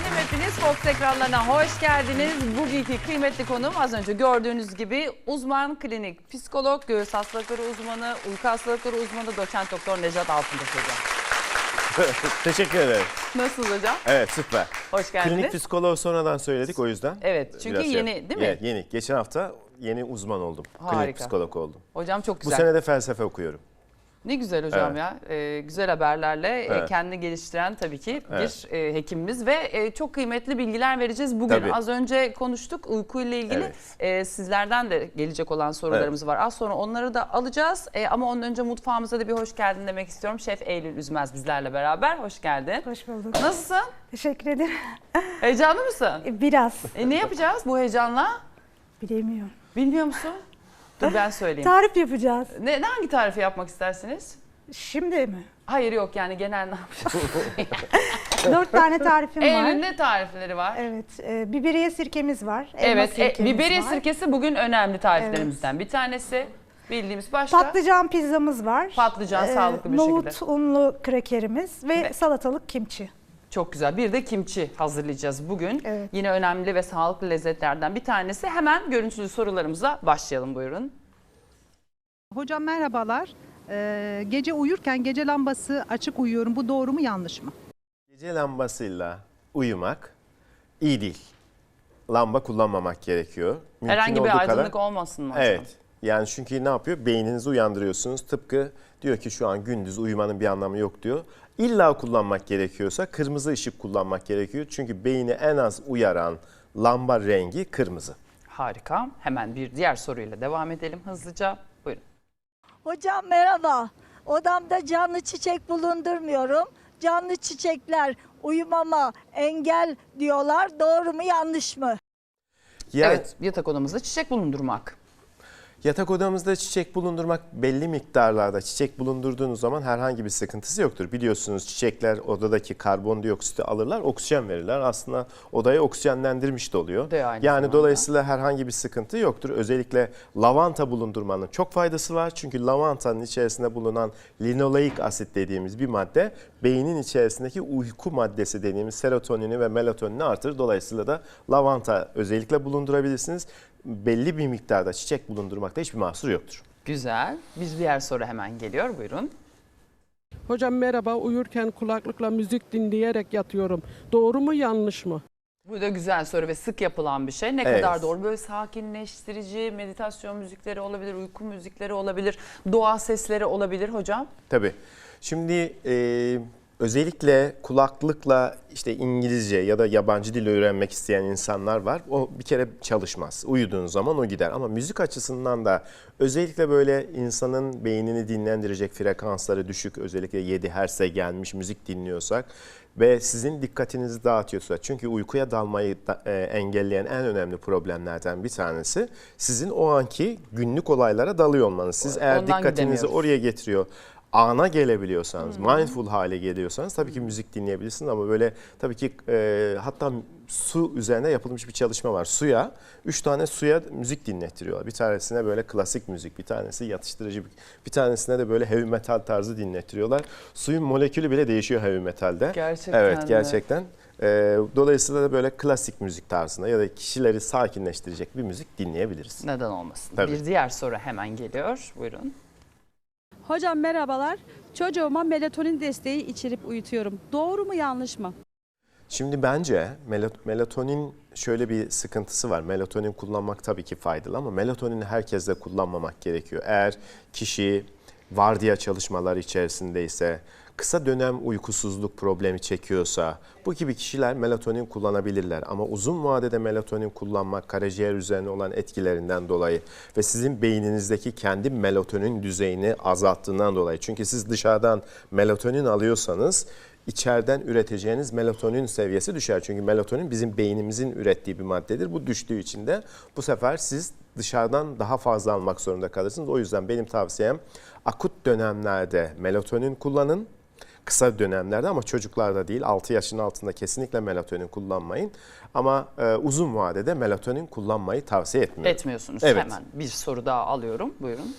Efendim hepiniz Fox ekranlarına hoş geldiniz. Bugünkü kıymetli konuğum az önce gördüğünüz gibi uzman klinik psikolog, göğüs hastalıkları uzmanı, uyku hastalıkları uzmanı doçent doktor Necat Altıntaş hocam. Teşekkür ederim. Nasılsınız hocam? Evet süper. Hoş geldiniz. Klinik psikoloğu sonradan söyledik o yüzden. Evet, çünkü Biraz şey- yeni, değil mi? Evet yeni. Geçen hafta yeni uzman oldum. Klinik Harika. psikolog oldum. Hocam çok Bu güzel. sene de felsefe okuyorum. Ne güzel hocam ya. Ee, güzel haberlerle e, Evet. kendini geliştiren tabii ki Evet. bir e, hekimimiz ve e, çok kıymetli bilgiler vereceğiz bugün. Tabii. Az önce konuştuk uykuyla ilgili. Evet. E, sizlerden de gelecek olan sorularımız var. Az sonra onları da alacağız. E, ama ondan önce mutfağımıza da bir hoş geldin demek istiyorum. Şef Eylül Üzmez bizlerle beraber. Hoş geldin. Hoş bulduk. Nasılsın? Teşekkür ederim. Heyecanlı mısın? Biraz E, ne yapacağız bu heyecanla? bilemiyorum. Bilmiyor musun? Dur ben söyleyeyim. Tarif yapacağız. Ne, hangi tarifi yapmak istersiniz? Şimdi mi? Hayır yok yani genel ne yapacağız? Dört tane tarifim Eylül var. ne tarifleri var? Evet, e, biberiye sirkemiz var. elma Evet, e, sirkemiz biberiye var. sirkesi bugün önemli tariflerimizden bir tanesi. Bildiğimiz başka. Patlıcan pizzamız var. E, Patlıcan, sağlıklı bir nohut şekilde. unlu krakerimiz ve, Ve- salatalık kimçi. Çok güzel. Bir de kimçi hazırlayacağız bugün. Evet. Yine önemli ve sağlıklı lezzetlerden bir tanesi. Hemen görüntülü sorularımıza başlayalım buyurun. Hocam merhabalar. Ee, gece uyurken gece lambası açık uyuyorum. Bu doğru mu yanlış mı? Gece lambasıyla uyumak iyi değil. Lamba kullanmamak gerekiyor. Mümkün Herhangi bir olduğu kadar- aydınlık olmasın mı hocam? Evet. Yani çünkü ne yapıyor? Beyninizi uyandırıyorsunuz. Tıpkı diyor ki şu an gündüz uyumanın bir anlamı yok diyor. İlla kullanmak gerekiyorsa kırmızı ışık kullanmak gerekiyor. Çünkü beyni en az uyaran lamba rengi kırmızı. Harika. Hemen bir diğer soruyla devam edelim hızlıca. Buyurun. Hocam merhaba. Odamda canlı çiçek bulundurmuyorum. Canlı çiçekler uyumama engel diyorlar. Doğru mu yanlış mı? Ya Evet, yatak odamızda çiçek bulundurmak. Yatak odamızda çiçek bulundurmak belli miktarlarda çiçek bulundurduğunuz zaman herhangi bir sıkıntısı yoktur. Biliyorsunuz çiçekler odadaki karbondioksiti alırlar, oksijen verirler. Aslında odayı oksijenlendirmiş de oluyor. De aynı yani zamanda. dolayısıyla herhangi bir sıkıntı yoktur. Özellikle lavanta bulundurmanın çok faydası var. Çünkü lavantanın içerisinde bulunan linoleik asit dediğimiz bir madde beynin içerisindeki uyku maddesi dediğimiz serotonini ve melatonini artırır. Dolayısıyla da lavanta özellikle bulundurabilirsiniz. Belli bir miktarda çiçek bulundurmakta hiçbir mahsur yoktur. Güzel. Bir diğer soru hemen geliyor. Buyurun. Hocam merhaba uyurken kulaklıkla müzik dinleyerek yatıyorum. Doğru mu yanlış mı? Bu da güzel soru ve sık yapılan bir şey. Ne Evet. kadar doğru? Böyle sakinleştirici meditasyon müzikleri olabilir, uyku müzikleri olabilir, doğa sesleri olabilir hocam. Tabii. Şimdi e, özellikle kulaklıkla işte İngilizce ya da yabancı dil öğrenmek isteyen insanlar var. O bir kere çalışmaz. Uyuduğun zaman o gider. Ama müzik açısından da özellikle böyle insanın beynini dinlendirecek frekansları düşük özellikle 7 Hz'e gelmiş müzik dinliyorsak ve sizin dikkatinizi dağıtıyorsa çünkü uykuya dalmayı da- e, engelleyen en önemli problemlerden bir tanesi sizin o anki günlük olaylara dalıyor olmanız. Siz eğer Ondan dikkatinizi oraya getiriyor. Ana gelebiliyorsanız, mindful hale geliyorsanız tabii ki müzik dinleyebilirsiniz ama böyle tabii ki e, hatta su üzerine yapılmış bir çalışma var. Suya, üç tane suya müzik dinlettiriyorlar. Bir tanesine böyle klasik müzik, bir tanesi yatıştırıcı, bir- bir tanesine de böyle heavy metal tarzı dinlettiriyorlar. Suyun molekülü bile değişiyor heavy metalde. Gerçekten Evet, mi? gerçekten. E, dolayısıyla da böyle klasik müzik tarzında ya da kişileri sakinleştirecek bir müzik dinleyebiliriz. Neden olmasın? Tabii. Bir diğer soru hemen geliyor. Buyurun. Hocam merhabalar. Çocuğuma melatonin desteği içirip uyutuyorum. Doğru mu yanlış mı? Şimdi bence melatonin şöyle bir sıkıntısı var. Melatonin kullanmak tabii ki faydalı ama melatonini herkes de kullanmamak gerekiyor. Eğer kişi vardiya çalışmaları içerisindeyse, kısa dönem uykusuzluk problemi çekiyorsa bu gibi kişiler melatonin kullanabilirler. Ama uzun vadede melatonin kullanmak karaciğer üzerine olan etkilerinden dolayı ve sizin beyninizdeki kendi melatonin düzeyini azalttığından dolayı. Çünkü siz dışarıdan melatonin alıyorsanız içeriden üreteceğiniz melatonin seviyesi düşer. Çünkü melatonin bizim beynimizin ürettiği bir maddedir. Bu düştüğü için de bu sefer siz dışarıdan daha fazla almak zorunda kalırsınız. O yüzden benim tavsiyem akut dönemlerde melatonin kullanın. Kısa dönemlerde ama çocuklarda değil 6 yaşın altında kesinlikle melatonin kullanmayın. Ama e, uzun vadede melatonin kullanmayı tavsiye etmiyorum. Etmiyorsunuz. Evet. Hemen bir soru daha alıyorum. Buyurun.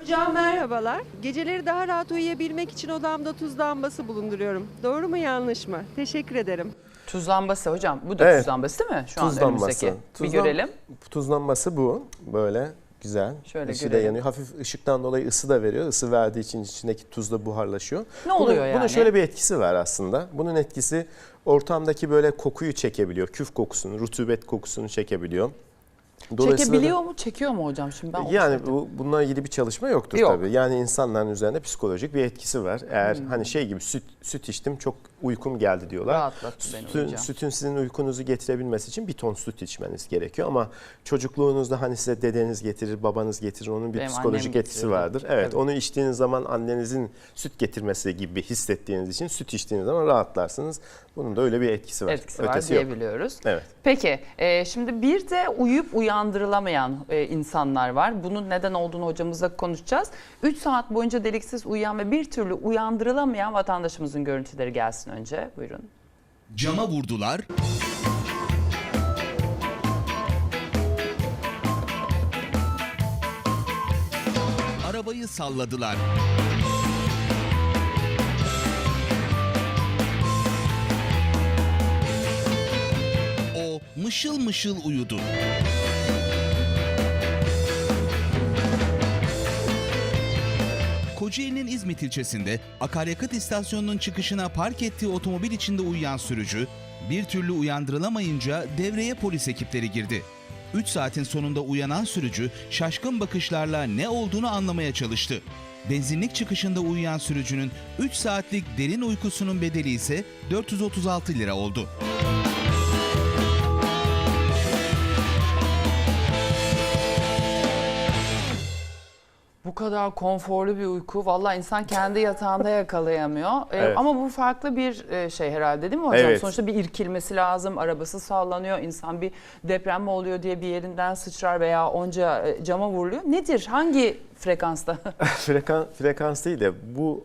Hocam merhabalar. Geceleri daha rahat uyuyabilmek için odamda tuz lambası bulunduruyorum. Doğru mu yanlış mı? Teşekkür ederim. Tuz lambası hocam. Bu da Evet. tuz lambası değil mi? Şu an Tuz önümüzdeki. lambası. Bir Tuz lam- görelim. Tuzlanması bu. Böyle güzel. Şöyle da görelim. yanıyor. Hafif ışıktan dolayı ısı da veriyor. Isı verdiği için içindeki tuz da buharlaşıyor. Ne oluyor bunun, yani? Bunun şöyle bir etkisi var aslında. Bunun etkisi ortamdaki böyle kokuyu çekebiliyor. Küf kokusunu, rutubet kokusunu çekebiliyor. Dolayısıyla da- Çekebiliyor mu? Çekiyor mu hocam? Şimdi ben yani bu bununla ilgili bir çalışma yoktur Yok. tabii. Yani insanların üzerinde psikolojik bir etkisi var. Eğer hani şey gibi süt süt içtim çok uykum geldi diyorlar. Rahatlattı beni Sütün, sütün sizin uykunuzu getirebilmesi için bir ton süt içmeniz gerekiyor ama çocukluğunuzda hani size dedeniz getirir, babanız getirir onun bir Benim psikolojik etkisi vardır. Evet, Tabii. onu içtiğiniz zaman annenizin süt getirmesi gibi hissettiğiniz için süt içtiğiniz zaman rahatlarsınız. Bunun da öyle bir etkisi var. etkisi var Ötesi yok. diyebiliyoruz. Evet. Peki e, şimdi bir de uyuyup uyandırılamayan e, insanlar var. Bunun neden olduğunu hocamızla konuşacağız. 3 saat boyunca deliksiz uyuyan ve bir türlü uyandırılamayan vatandaşımızın görüntüleri gelsin önce. Buyurun. Cama vurdular. Arabayı salladılar. O mışıl mışıl uyudu. Kocaeli'nin İzmit ilçesinde akaryakıt istasyonunun çıkışına park ettiği otomobil içinde uyuyan sürücü bir türlü uyandırılamayınca devreye polis ekipleri girdi. 3 saatin sonunda uyanan sürücü şaşkın bakışlarla ne olduğunu anlamaya çalıştı. Benzinlik çıkışında uyuyan sürücünün 3 saatlik derin uykusunun bedeli ise 436 lira oldu. Kadar konforlu bir uyku vallahi insan kendi yatağında yakalayamıyor. E, Evet. Ama bu farklı bir e, şey herhalde değil mi hocam? Evet. Sonuçta bir irkilmesi lazım, arabası sallanıyor, insan bir deprem mi oluyor diye bir yerinden sıçrar veya onca e, cama vuruluyor. Nedir? Hangi frekansta? Frekan, frekans değil de bu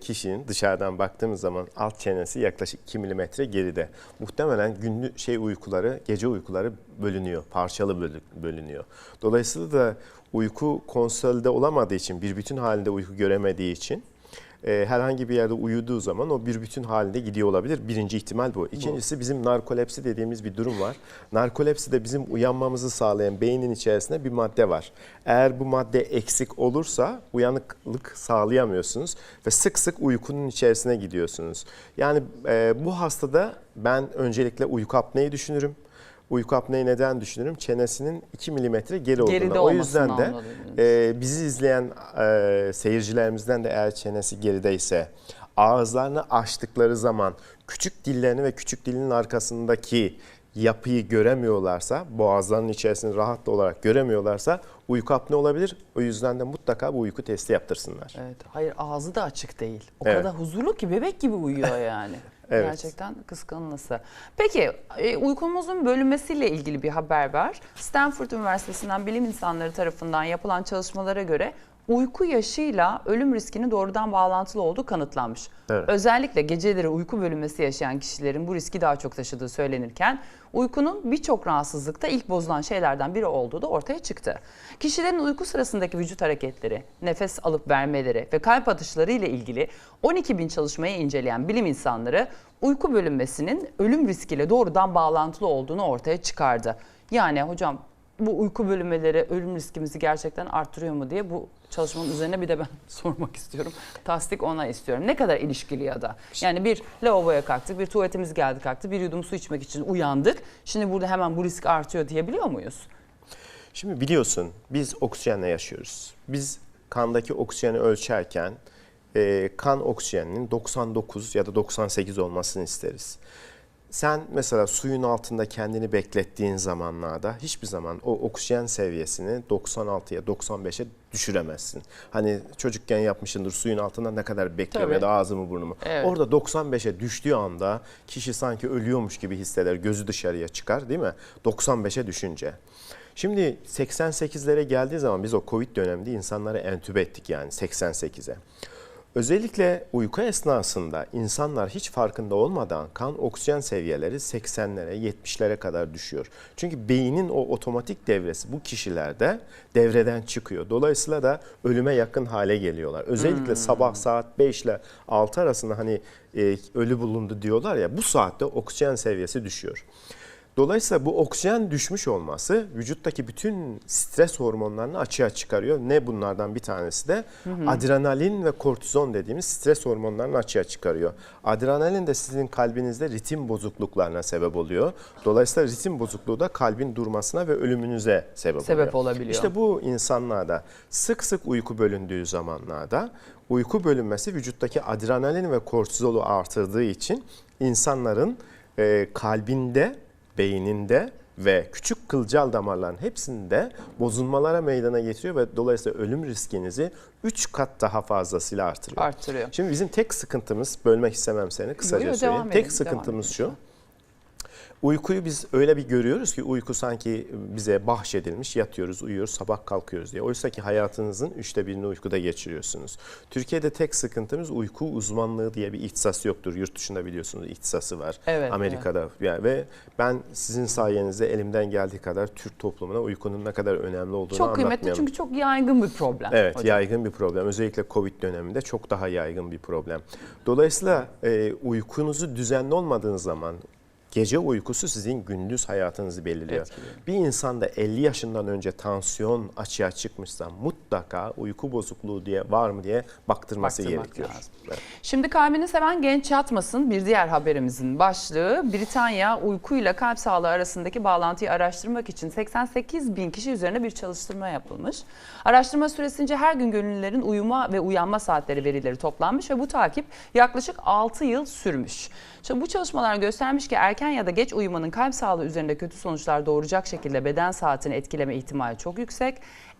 kişinin dışarıdan baktığımız zaman alt çenesi yaklaşık 2 milimetre geride. Muhtemelen günlük şey uykuları, gece uykuları bölünüyor, parçalı bölü- bölünüyor. Dolayısıyla da uyku konsolide olamadığı için, bir bütün halinde uyku göremediği için e, herhangi bir yerde uyuduğu zaman o bir bütün halinde gidiyor olabilir. Birinci ihtimal bu. İkincisi bizim narkolepsi dediğimiz bir durum var. Narkolepsi de bizim uyanmamızı sağlayan beynin içerisinde bir madde var. Eğer bu madde eksik olursa uyanıklık sağlayamıyorsunuz ve sık sık uykunun içerisine gidiyorsunuz. Yani e, bu hastada ben öncelikle uyku apneyi düşünürüm. Uyku apneyi neden düşünürüm? Çenesinin 2 milimetre geri. Geride o yüzden de e, bizi izleyen e, seyircilerimizden de eğer çenesi gerideyse ağızlarını açtıkları zaman küçük dillerini ve küçük dilinin arkasındaki yapıyı göremiyorlarsa, boğazlarının içerisini rahat olarak göremiyorlarsa uyku apne olabilir. O yüzden de mutlaka bu uyku testi yaptırsınlar. Evet, hayır ağzı da açık değil. O Evet. kadar huzurlu ki bebek gibi uyuyor yani. Evet. Gerçekten kıskanılması. Peki e, uykumuzun bölünmesiyle ilgili bir haber var. Stanford Üniversitesi'nden bilim insanları tarafından yapılan çalışmalara göre uyku yaşıyla ölüm riskinin doğrudan bağlantılı olduğu kanıtlanmış. Evet. Özellikle geceleri uyku bölünmesi yaşayan kişilerin bu riski daha çok taşıdığı söylenirken uykunun birçok rahatsızlıkta ilk bozulan şeylerden biri olduğu da ortaya çıktı. Kişilerin uyku sırasındaki vücut hareketleri, nefes alıp vermeleri ve kalp atışları ile ilgili 12 bin çalışmayı inceleyen bilim insanları uyku bölünmesinin ölüm riskiyle doğrudan bağlantılı olduğunu ortaya çıkardı. Yani hocam bu uyku bölünmeleri ölüm riskimizi gerçekten arttırıyor mu diye bu çalışmanın üzerine bir de ben sormak istiyorum. Tasdik ona istiyorum. Ne kadar ilişkili ya da? Yani bir lavaboya kalktık, bir tuvaletimiz geldi kalktı, bir yudum su içmek için uyandık. Şimdi burada hemen bu risk artıyor diyebiliyor muyuz? Şimdi biliyorsun biz oksijenle yaşıyoruz. Biz kandaki oksijeni ölçerken e, kan oksijeninin 99 ya da 98 olmasını isteriz. Sen mesela suyun altında kendini beklettiğin zamanlarda hiçbir zaman o oksijen seviyesini 96'ya 95'e düşüremezsin. Hani çocukken yapmışındır suyun altında ne kadar bekliyorum ya da ağzımı burnumu. Evet. Orada 95'e düştüğü anda kişi sanki ölüyormuş gibi hisseder. Gözü dışarıya çıkar değil mi? 95'e düşünce. Şimdi 88'lere geldiği zaman biz o Covid döneminde insanları entübe ettik yani 88'e. Özellikle uyku esnasında insanlar hiç farkında olmadan kan oksijen seviyeleri 80'lere 70'lere kadar düşüyor. Çünkü beynin o otomatik devresi bu kişilerde devreden çıkıyor. Dolayısıyla da ölüme yakın hale geliyorlar. Özellikle sabah saat 5 ile 6 arasında hani e, ölü bulundu diyorlar ya bu saatte oksijen seviyesi düşüyor. Dolayısıyla bu oksijen düşmüş olması vücuttaki bütün stres hormonlarını açığa çıkarıyor. Ne bunlardan bir tanesi de adrenalin ve kortizon dediğimiz stres hormonlarını açığa çıkarıyor. Adrenalin de sizin kalbinizde ritim bozukluklarına sebep oluyor. Dolayısıyla ritim bozukluğu da kalbin durmasına ve ölümünüze sebep, Sebep oluyor. olabiliyor. İşte bu insanlarda sık sık uyku bölündüğü zamanlarda uyku bölünmesi vücuttaki adrenalin ve kortizolu artırdığı için insanların e, kalbinde, beyninde ve küçük kılcal damarların hepsinde bozulmalara meydana getiriyor ve dolayısıyla ölüm riskinizi 3 kat daha fazlasıyla artırıyor. Arttırıyor. Şimdi bizim tek sıkıntımız, bölmek istemem seni kısaca Yo, söyleyeyim. Tek edin, sıkıntımız şu. Uykuyu biz öyle bir görüyoruz ki uyku sanki bize bahşedilmiş yatıyoruz uyuyoruz sabah kalkıyoruz diye. Oysa ki hayatınızın üçte birini uykuda geçiriyorsunuz. Türkiye'de tek sıkıntımız uyku uzmanlığı diye bir ihtisas yoktur. Yurt dışında biliyorsunuz ihtisası var. Evet, Amerika'da yani ve ben sizin sayenizde elimden geldiği kadar Türk toplumuna uykunun ne kadar önemli olduğunu Çok kıymetli anlatmayalım. çünkü çok yaygın bir problem. Evet hocam. yaygın bir problem. Özellikle Covid döneminde çok daha yaygın bir problem. Dolayısıyla e, uykunuzu düzenli olmadığınız zaman gece uykusu sizin gündüz hayatınızı belirliyor. Etkiliyor. Bir insanda 50 yaşından önce tansiyon açığa çıkmışsa mutlaka uyku bozukluğu diye var mı diye baktırması Baktırmak gerekiyor. lazım. Evet. Şimdi kalbini seven genç yatmasın bir diğer haberimizin başlığı Britanya uykuyla kalp sağlığı arasındaki bağlantıyı araştırmak için 88 bin kişi üzerine bir çalıştırma yapılmış. Araştırma süresince her gün gönüllülerin uyuma ve uyanma saatleri verileri toplanmış ve bu takip yaklaşık 6 yıl sürmüş. Şimdi bu çalışmalar göstermiş ki erken ya da geç uyumanın kalp sağlığı üzerinde kötü sonuçlar doğuracak şekilde beden saatini etkileme ihtimali çok yüksek.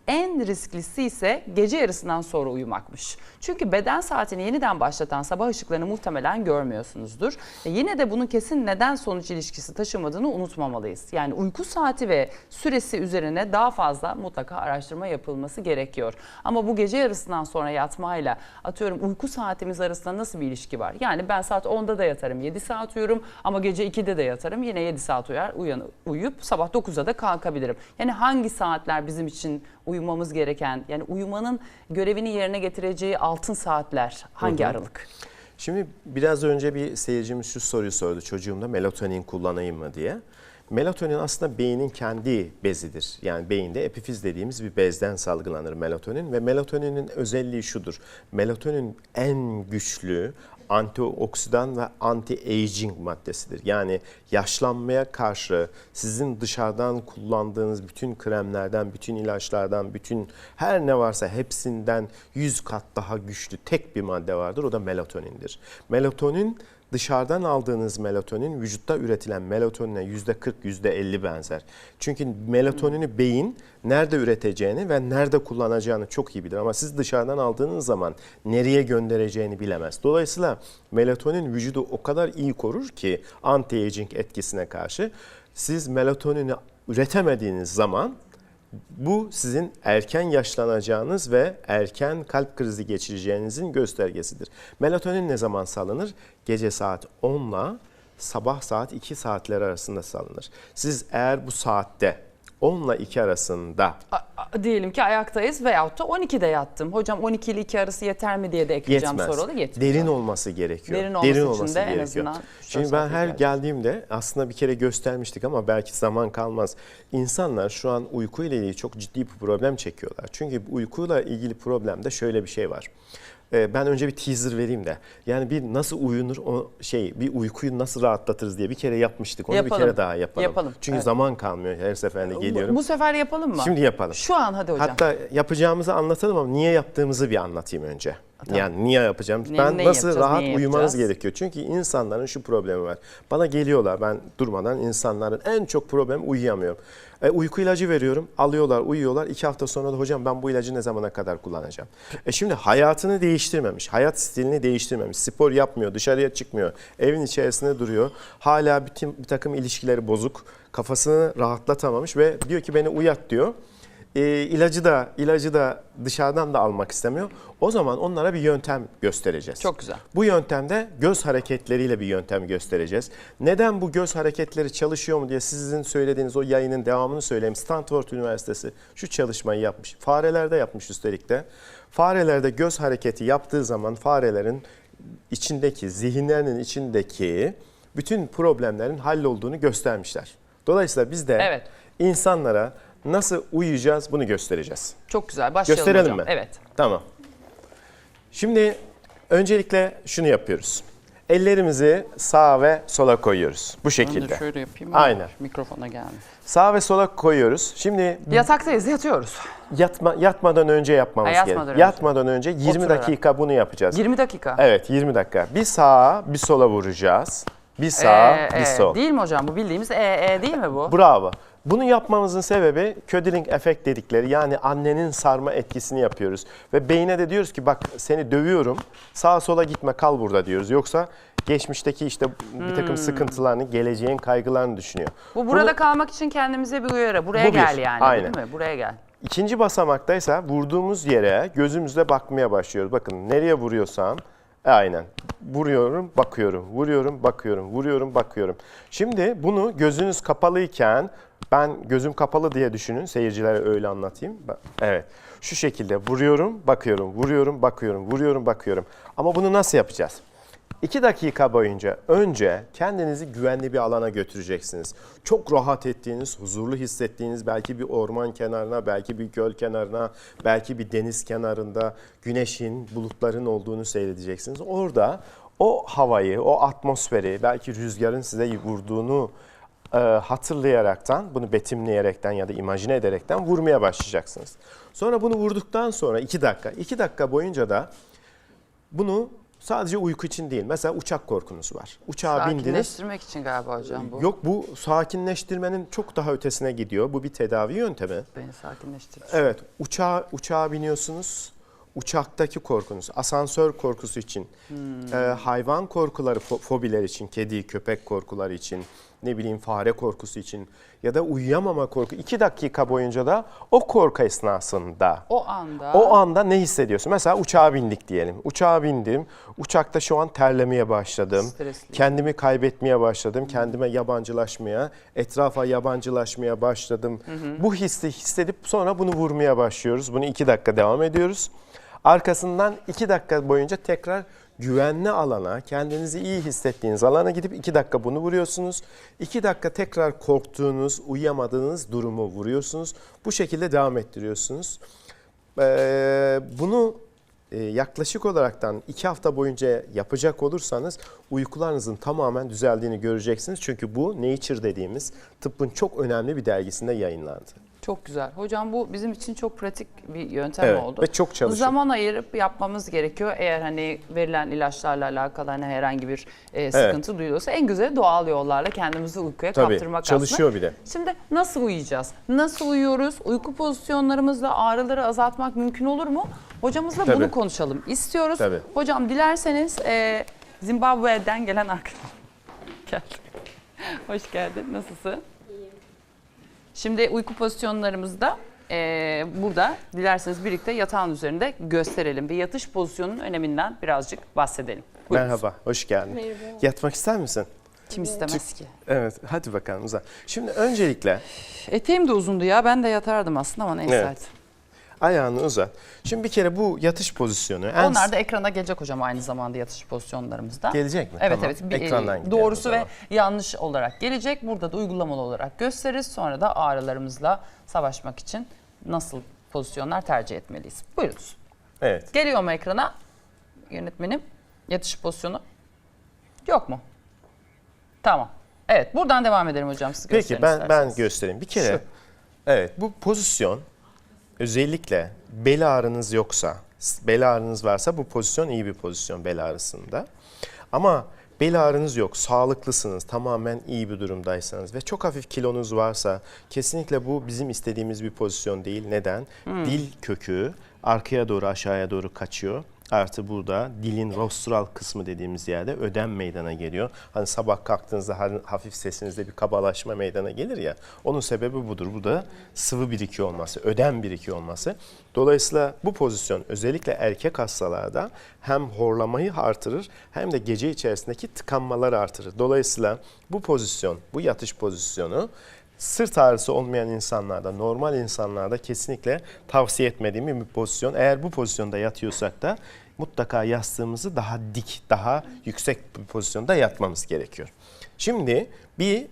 En risklisi ise gece yarısından sonra uyumakmış. Çünkü beden saatini yeniden başlatan sabah ışıklarını muhtemelen görmüyorsunuzdur. E yine de bunun kesin neden sonuç ilişkisi taşımadığını unutmamalıyız. Yani uyku saati ve süresi üzerine daha fazla mutlaka araştırma yapılması gerekiyor. Ama bu gece yarısından sonra yatmayla atıyorum uyku saatimiz arasında nasıl bir ilişki var? Yani ben saat 10'da da yatarım, 7 saat uyurum ama gece 2'de de yatarım. Yine 7 saat uyar, uyan, uyuyup sabah 9'da da kalkabilirim. Yani hangi saatler bizim için uyumamız gereken, yani uyumanın görevini yerine getireceği altın saatler hangi aralık? Şimdi biraz önce bir seyircimiz şu soruyu sordu çocuğumda melatonin kullanayım mı diye. Melatonin aslında beynin kendi bezidir. Yani beyinde epifiz dediğimiz bir bezden salgılanır melatonin ve melatoninin özelliği şudur. Melatonin en güçlü antioksidan ve anti-aging maddesidir. Yani yaşlanmaya karşı sizin dışarıdan kullandığınız bütün kremlerden, bütün ilaçlardan, bütün her ne varsa hepsinden 100 kat daha güçlü tek bir madde vardır. O da melatonindir. Melatonin dışarıdan aldığınız melatonin vücutta üretilen melatonine %40 %50 benzer. Çünkü melatonini beyin nerede üreteceğini ve nerede kullanacağını çok iyi bilir ama siz dışarıdan aldığınız zaman nereye göndereceğini bilemez. Dolayısıyla melatonin vücudu o kadar iyi korur ki anti-aging etkisine karşı siz melatonini üretemediğiniz zaman bu sizin erken yaşlanacağınız ve erken kalp krizi geçireceğinizin göstergesidir. Melatonin ne zaman salınır? Gece saat 10 ile sabah saat 2 saatler arasında salınır. Siz eğer bu saatte 10 ile 2 arasında A- a- diyelim ki ayaktayız veyahut da 12'de yattım. Hocam 12 ile 2 arası yeter mi diye de ekleyeceğim yetmez. soru da yetmiyor. Derin olması gerekiyor. Derin olması için de en azından Şimdi ben her ihtiyacım. geldiğimde aslında bir kere göstermiştik ama belki zaman kalmaz. İnsanlar şu an uyku ile ilgili çok ciddi bir problem çekiyorlar. Çünkü uykuyla ilgili problemde şöyle bir şey var. Ee, Ben önce bir teaser vereyim de. Yani bir nasıl uyunur o şey bir uykuyu nasıl rahatlatırız diye bir kere yapmıştık. Onu Yapalım. bir kere daha yapalım. Yapalım, Çünkü evet. zaman kalmıyor her seferinde geliyorum. Bu, bu sefer yapalım mı? Şimdi yapalım. Şu an hadi hocam. Hatta yapacağımızı anlatalım ama niye yaptığımızı bir anlatayım önce. Yani niye yapacağım? Ne- ben neyi nasıl yapacağız, rahat uyumanız yapacağız? gerekiyor. Çünkü insanların şu problemi var. Bana geliyorlar ben durmadan insanların en çok problemi uyuyamıyorum. E, uyku ilacı veriyorum, alıyorlar, uyuyorlar. İki hafta sonra da hocam ben bu ilacı ne zamana kadar kullanacağım? E şimdi hayatını değiştirmemiş, hayat stilini değiştirmemiş, spor yapmıyor, dışarıya çıkmıyor, evin içerisinde duruyor. Hala bütün bir takım ilişkileri bozuk, kafasını rahatlatamamış ve diyor ki beni uyat diyor. E, ilacı da ilacı da dışarıdan da almak istemiyor. O zaman onlara bir yöntem göstereceğiz. Çok güzel. Bu yöntemde göz hareketleriyle bir yöntem göstereceğiz. Neden bu göz hareketleri çalışıyor mu diye sizin söylediğiniz o yayının devamını söyleyeyim. Stanford Üniversitesi şu çalışmayı yapmış. Farelerde yapmış üstelik de. Farelerde göz hareketi yaptığı zaman farelerin içindeki, zihinlerinin içindeki bütün problemlerin hallolduğunu göstermişler. Dolayısıyla biz de Evet. insanlara nasıl uyuyacağız bunu göstereceğiz. Çok güzel. Başlayalım Gösterelim hocam. mi? Evet. Tamam. Şimdi öncelikle şunu yapıyoruz. Ellerimizi sağa ve sola koyuyoruz. Bu şekilde. şöyle yapayım. Aynen. Mikrofona geldi. Sağa ve sola koyuyoruz. Şimdi Yataktayız, yatıyoruz. yatma, yatmadan önce yapmamız Ha, yatmadan gerekiyor. önce. Yatmadan önce 20 Oturarak. dakika bunu yapacağız. 20 dakika. Evet 20 dakika. Bir sağa bir sola vuracağız. Bir sağa Ee, bir e, sol. Değil mi hocam? Bu bildiğimiz e, e değil mi bu? Bravo. Bunu yapmamızın sebebi Ködling efekt dedikleri yani annenin sarma etkisini yapıyoruz. Ve beyine de diyoruz ki bak seni dövüyorum sağa sola gitme kal burada diyoruz. Yoksa geçmişteki işte bir takım sıkıntılarını, geleceğin kaygılarını düşünüyor. Bu burada Bunu- kalmak için kendimize bir uyarı. Buraya Bu bir, gel yani aynen. değil mi? Buraya gel. İkinci basamaktaysa vurduğumuz yere gözümüzle bakmaya başlıyoruz. Bakın nereye vuruyorsam e, aynen vuruyorum, bakıyorum, vuruyorum, bakıyorum, vuruyorum, bakıyorum. Şimdi bunu gözünüz kapalıyken ben gözüm kapalı diye düşünün. Seyircilere öyle anlatayım. Evet. Şu şekilde vuruyorum, bakıyorum, vuruyorum, bakıyorum, vuruyorum, bakıyorum. Ama bunu nasıl yapacağız? İki dakika boyunca önce kendinizi güvenli bir alana götüreceksiniz. Çok rahat ettiğiniz, huzurlu hissettiğiniz belki bir orman kenarına, belki bir göl kenarına, belki bir deniz kenarında güneşin, bulutların olduğunu seyredeceksiniz. Orada o havayı, o atmosferi, belki rüzgarın size vurduğunu e, hatırlayaraktan, bunu betimleyerekten ya da imajine ederekten vurmaya başlayacaksınız. Sonra bunu vurduktan sonra iki dakika, iki dakika boyunca da bunu sadece uyku için değil. Mesela uçak korkunuz var. Uçağa bindiniz. Sakinleştirmek için galiba hocam bu. Yok bu sakinleştirmenin çok daha ötesine gidiyor. Bu bir tedavi yöntemi. Beni sakinleştir. Evet, uçağa uçağa biniyorsunuz. Uçaktaki korkunuz, asansör korkusu için, e, hayvan korkuları, fo- fobiler için, kedi, köpek korkuları için, ne bileyim fare korkusu için ya da uyuyamama korku. iki dakika boyunca da o korku esnasında O anda o anda ne hissediyorsun? Mesela uçağa bindik diyelim. Uçağa bindim. Uçakta şu an terlemeye başladım. Stresliyim. Kendimi kaybetmeye başladım. Kendime yabancılaşmaya, etrafa yabancılaşmaya başladım. Bu hissi hissedip sonra bunu vurmaya başlıyoruz. Bunu iki dakika devam ediyoruz. Arkasından iki dakika boyunca tekrar güvenli alana, kendinizi iyi hissettiğiniz alana gidip iki dakika bunu vuruyorsunuz. İki dakika tekrar korktuğunuz, uyuyamadığınız durumu vuruyorsunuz. Bu şekilde devam ettiriyorsunuz. Ee, bunu e, yaklaşık olaraktan iki hafta boyunca yapacak olursanız uykularınızın tamamen düzeldiğini göreceksiniz. Çünkü bu Nature dediğimiz tıbbın çok önemli bir dergisinde yayınlandı. Çok güzel. Hocam bu bizim için çok pratik bir yöntem Evet, oldu. ve çok çalışıyor. Zaman ayırıp yapmamız gerekiyor. Eğer hani verilen ilaçlarla alakalı hani herhangi bir e, sıkıntı duyuluyorsa en güzeli doğal yollarla kendimizi uykuya Tabii kaptırmak çalışıyor aslında. bir de. Şimdi nasıl uyuyacağız? Nasıl uyuyoruz? Uyku pozisyonlarımızla ağrıları azaltmak mümkün olur mu? Hocamızla Tabii. bunu konuşalım istiyoruz. Tabii. Hocam dilerseniz e, Zimbabwe'den gelen arkadaş. Gel. Hoş geldin. Nasılsın? Şimdi uyku pozisyonlarımızda e, burada dilerseniz birlikte yatağın üzerinde gösterelim. Bir yatış pozisyonunun öneminden birazcık bahsedelim. Buyurun. Merhaba, hoş geldin. Yatmak ister misin? Kim istemez ki? Evet, hadi bakalım uzan. Şimdi öncelikle Eteğim de uzundu ya. Ben de yatardım aslında ama neyse. Evet. hadi. Ayağını uzat. Şimdi bir kere bu yatış pozisyonu. en Onlar da ekrana gelecek hocam aynı zamanda yatış pozisyonlarımızda. Gelecek mi? Evet Tamam. evet. Bir, Ekrandan e, doğrusu ve yanlış olarak gelecek. Burada da uygulamalı olarak gösteririz. Sonra da ağrılarımızla savaşmak için nasıl pozisyonlar tercih etmeliyiz. Buyurunuz. Evet. Geliyor mu ekrana yönetmenim? Yatış pozisyonu. Yok mu? Tamam. Evet buradan devam edelim hocam. Siz Peki ben ben göstereyim. Bir kere Şu. evet bu pozisyon özellikle bel ağrınız yoksa, bel ağrınız varsa bu pozisyon iyi bir pozisyon bel ağrısında. Ama bel ağrınız yok, sağlıklısınız, tamamen iyi bir durumdaysanız ve çok hafif kilonuz varsa kesinlikle bu bizim istediğimiz bir pozisyon değil. Neden? Hmm. Dil kökü arkaya doğru aşağıya doğru kaçıyor. Artı burada dilin rostral kısmı dediğimiz yerde ödem meydana geliyor. Hani sabah kalktığınızda hani hafif sesinizde bir kabalaşma meydana gelir ya. Onun sebebi budur. Bu da sıvı birikiyor olması, ödem birikiyor olması. Dolayısıyla bu pozisyon özellikle erkek hastalarda hem horlamayı artırır hem de gece içerisindeki tıkanmaları artırır. Dolayısıyla bu pozisyon, bu yatış pozisyonu sırt ağrısı olmayan insanlarda, normal insanlarda kesinlikle tavsiye etmediğim bir pozisyon. Eğer bu pozisyonda yatıyorsak da mutlaka yastığımızı daha dik, daha yüksek bir pozisyonda yatmamız gerekiyor. Şimdi bir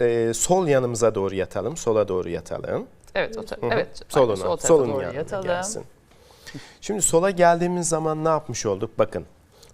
e, sol yanımıza doğru yatalım, sola doğru yatalım. Evet, o evet. Soluna, sol solun doğru yanına yatalım. gelsin. Şimdi sola geldiğimiz zaman ne yapmış olduk? Bakın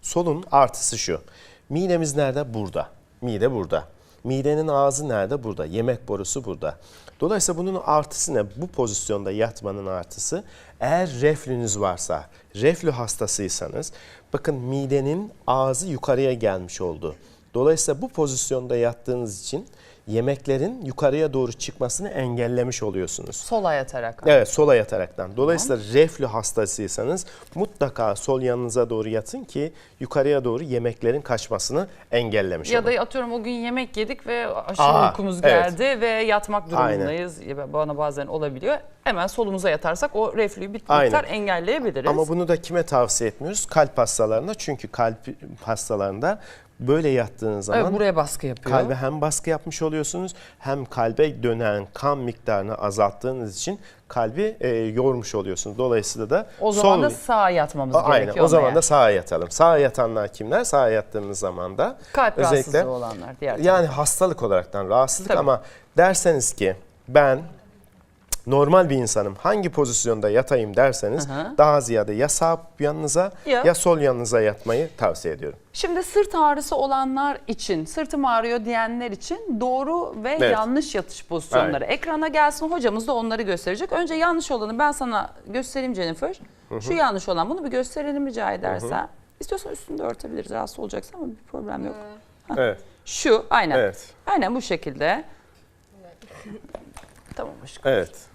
solun artısı şu. Midemiz nerede? Burada. Mide burada. Midenin ağzı nerede? Burada. Yemek borusu burada. Dolayısıyla bunun artısı ne? Bu pozisyonda yatmanın artısı eğer reflünüz varsa, reflü hastasıysanız bakın midenin ağzı yukarıya gelmiş oldu. Dolayısıyla bu pozisyonda yattığınız için yemeklerin yukarıya doğru çıkmasını engellemiş oluyorsunuz. Sola yatarak. Evet sola yataraktan. Dolayısıyla reflü hastasıysanız mutlaka sol yanınıza doğru yatın ki yukarıya doğru yemeklerin kaçmasını engellemiş Ya olun. da atıyorum o gün yemek yedik ve aşırı Aa, uykumuz evet. geldi ve yatmak Aynen. durumundayız. Ya Bana bazen olabiliyor. Hemen solumuza yatarsak o reflüyü bir Aynen. miktar engelleyebiliriz. Ama bunu da kime tavsiye etmiyoruz? Kalp hastalarına. Çünkü kalp hastalarında böyle yattığınız zaman evet, buraya baskı yapıyor. kalbe hem baskı yapmış oluyorsunuz hem kalbe dönen kan miktarını azalttığınız için kalbi e, yormuş oluyorsunuz. Dolayısıyla da o zaman sol da sağa yatmamız A- Aynen. gerekiyor. O zaman ama da sağa yatalım. Sağa yatanlar kimler? Sağa yattığımız zaman da kalp özellikle rahatsızlığı olanlar diğer yani hastalık olaraktan rahatsızlık Tabii. ama derseniz ki ben normal bir insanım. Hangi pozisyonda yatayım derseniz Hı hı. daha ziyade ya sağ yanınıza Ya- ya, sol yanınıza yatmayı tavsiye ediyorum. Şimdi sırt ağrısı olanlar için, sırtım ağrıyor diyenler için doğru ve Evet. yanlış yatış pozisyonları. Ekrana gelsin hocamız da onları gösterecek. Önce yanlış olanı ben sana göstereyim Jennifer. Şu yanlış olan bunu bir gösterelim rica edersen. İstiyorsan üstünde örtebiliriz rahatsız olacaksın ama bir problem yok. Evet. Şu aynen. Evet. Aynen bu şekilde. tamam aşkım. Evet.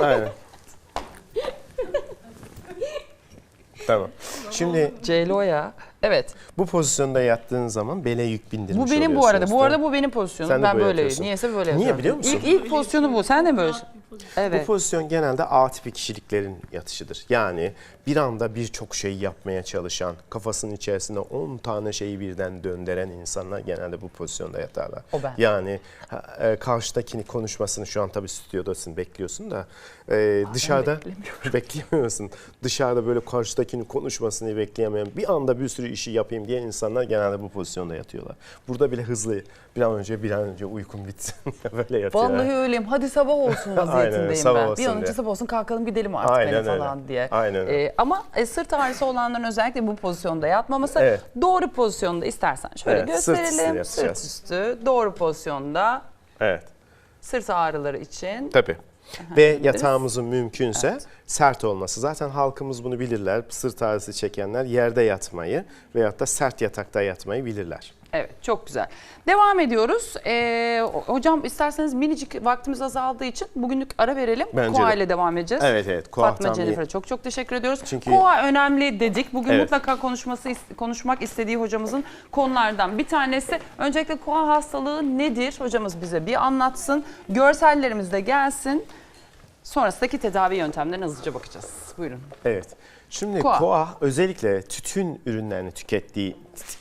Aynen. tamam. Şimdi Ceylo ya. Evet. bu pozisyonda yattığın zaman bele yük bindirmiş Bu benim bu arada. Bu arada bu benim pozisyonum. Sen de ben böyle böyle. yapıyorsun. Niyeyse böyle Niye yapıyorum. biliyor musun? İlk, ilk pozisyonu bu. Sen de mi böyle? Evet. Bu pozisyon genelde A tipi kişiliklerin yatışıdır. Yani bir anda birçok şeyi yapmaya çalışan, kafasının içerisinde 10 tane şeyi birden döndüren insanlar genelde bu pozisyonda yatarlar. O ben. Yani e, karşıdakini konuşmasını şu an tabii stüdyodasın bekliyorsun da e, dışarıda bekleyemiyorsun. Dışarıda böyle karşıdakinin konuşmasını bekleyemeyen bir anda bir sürü işi yapayım diyen insanlar genelde bu pozisyonda yatıyorlar. Burada bile hızlı bir an önce bir an önce uykum bitsin böyle yatıyorlar. Vallahi öyleyim. Hadi sabah olsun Aynen, vaziyetindeyim sabah ben. Bir an önce sabah olsun kalkalım gidelim artık Aynen hani öyle. falan diye. Aynen öyle. Ee, ama e, sırt ağrısı olanların özellikle bu pozisyonda yatmaması Evet. doğru pozisyonda istersen şöyle Evet, sırt üstü gösterelim. sırt üstü doğru pozisyonda Evet. sırt ağrıları için. Tabii. Ve yatağımızın mümkünse sert olması. Zaten halkımız bunu bilirler. Sırt ağrısı çekenler yerde yatmayı veyahut da sert yatakta yatmayı bilirler. Evet çok güzel. Devam ediyoruz. Ee, hocam isterseniz minicik vaktimiz azaldığı için bugünlük ara verelim. Bence Koa de. ile devam edeceğiz. Evet evet. Fatma Koahtan bir- Jennifer'e çok çok teşekkür ediyoruz. Çünkü- Koa önemli dedik. Bugün Evet. mutlaka konuşması konuşmak istediği hocamızın konulardan bir tanesi. Öncelikle koa hastalığı nedir? Hocamız bize bir anlatsın. Görsellerimiz de gelsin. Sonrasındaki tedavi yöntemlerine hızlıca bakacağız. Buyurun. Evet. Şimdi Koa. koa. özellikle tütün ürünlerini tükettiği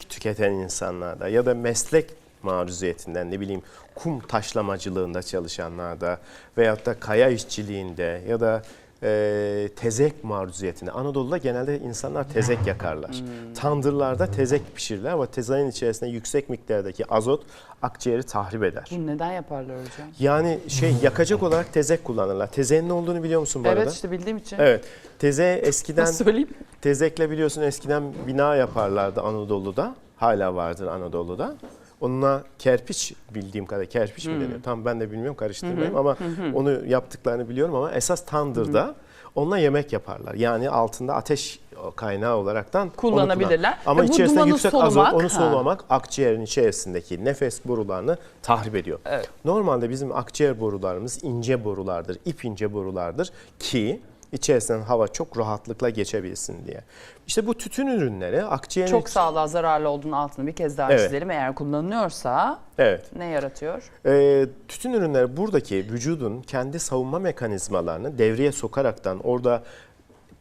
tüketen insanlarda ya da meslek maruziyetinden ne bileyim kum taşlamacılığında çalışanlarda veyahut da kaya işçiliğinde ya da e, tezek maruziyetinde. Anadolu'da genelde insanlar tezek yakarlar. Tandırlarda tezek pişirirler ama tezeğin içerisinde yüksek miktardaki azot akciğeri tahrip eder. Bunu neden yaparlar hocam? Yani şey yakacak olarak tezek kullanırlar. Tezeğin ne olduğunu biliyor musun bu Evet arada? işte bildiğim için. Evet. Teze eskiden Nasıl söyleyeyim? tezekle biliyorsun eskiden bina yaparlardı Anadolu'da. Hala vardır Anadolu'da. Onunla kerpiç bildiğim kadar kerpiç mi deniyor? Tam ben de bilmiyorum karıştırmayayım ama onu yaptıklarını biliyorum ama esas tandırda onunla yemek yaparlar. Yani altında ateş kaynağı olaraktan onu Kullanabilirler. kullan- Ama bu içerisinde yüksek solumak, azot onu ha. solumak akciğerin içerisindeki nefes borularını tahrip ediyor. Evet. Normalde bizim akciğer borularımız ince borulardır, ip ince borulardır ki içerisinden hava çok rahatlıkla geçebilsin diye. İşte bu tütün ürünleri akciğerin... Çok sağlığa zararlı olduğunu altını bir kez daha Evet. çizelim. Eğer kullanılıyorsa Evet. ne yaratıyor? Ee, tütün ürünleri buradaki vücudun kendi savunma mekanizmalarını devreye sokaraktan orada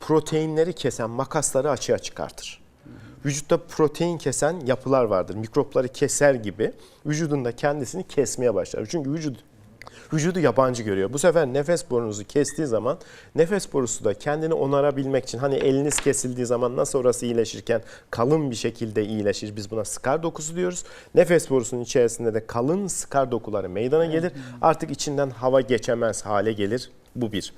proteinleri kesen makasları açığa çıkartır. Vücutta protein kesen yapılar vardır. Mikropları keser gibi vücudunda kendisini kesmeye başlar. Çünkü vücut vücudu yabancı görüyor. Bu sefer nefes borunuzu kestiği zaman nefes borusu da kendini onarabilmek için hani eliniz kesildiği zaman nasıl orası iyileşirken kalın bir şekilde iyileşir. Biz buna skar dokusu diyoruz. Nefes borusunun içerisinde de kalın skar dokuları meydana gelir. Artık içinden hava geçemez hale gelir. Bu bir.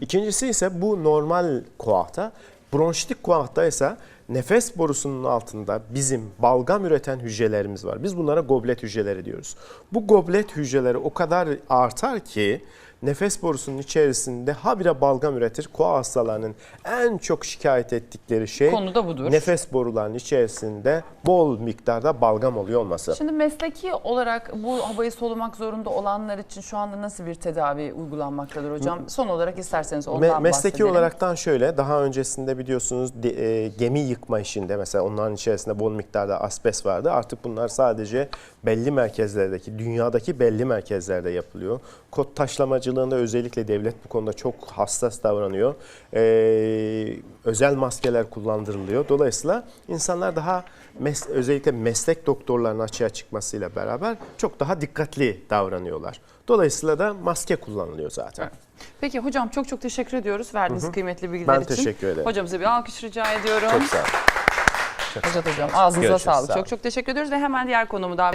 İkincisi ise bu normal koahta. Bronşitik koahta ise nefes borusunun altında bizim balgam üreten hücrelerimiz var. Biz bunlara goblet hücreleri diyoruz. Bu goblet hücreleri o kadar artar ki nefes borusunun içerisinde habire balgam üretir. Koa hastalarının en çok şikayet ettikleri şey Konu da budur. nefes borularının içerisinde bol miktarda balgam oluyor olması. Şimdi mesleki olarak bu havayı solumak zorunda olanlar için şu anda nasıl bir tedavi uygulanmaktadır hocam? Son olarak isterseniz Me- ondan mesleki bahsedelim. olaraktan şöyle daha öncesinde biliyorsunuz de- e, gemi yıkma işinde mesela onların içerisinde bol miktarda asbest vardı. Artık bunlar sadece belli merkezlerdeki dünyadaki belli merkezlerde yapılıyor. Kod taşlamacılığında özellikle devlet bu konuda çok hassas davranıyor. Ee, özel maskeler kullandırılıyor. Dolayısıyla insanlar daha mes- özellikle meslek doktorlarının açığa çıkmasıyla beraber çok daha dikkatli davranıyorlar. Dolayısıyla da maske kullanılıyor zaten. Peki hocam çok çok teşekkür ediyoruz verdiğiniz kıymetli bilgiler Ben için. teşekkür ederim. Hocamıza bir alkış rica ediyorum. Çok sağ olun. Hocam hocam ağzınıza Görüşürüz, sağlık. sağ. Çok çok teşekkür ediyoruz ve hemen diğer konumu davet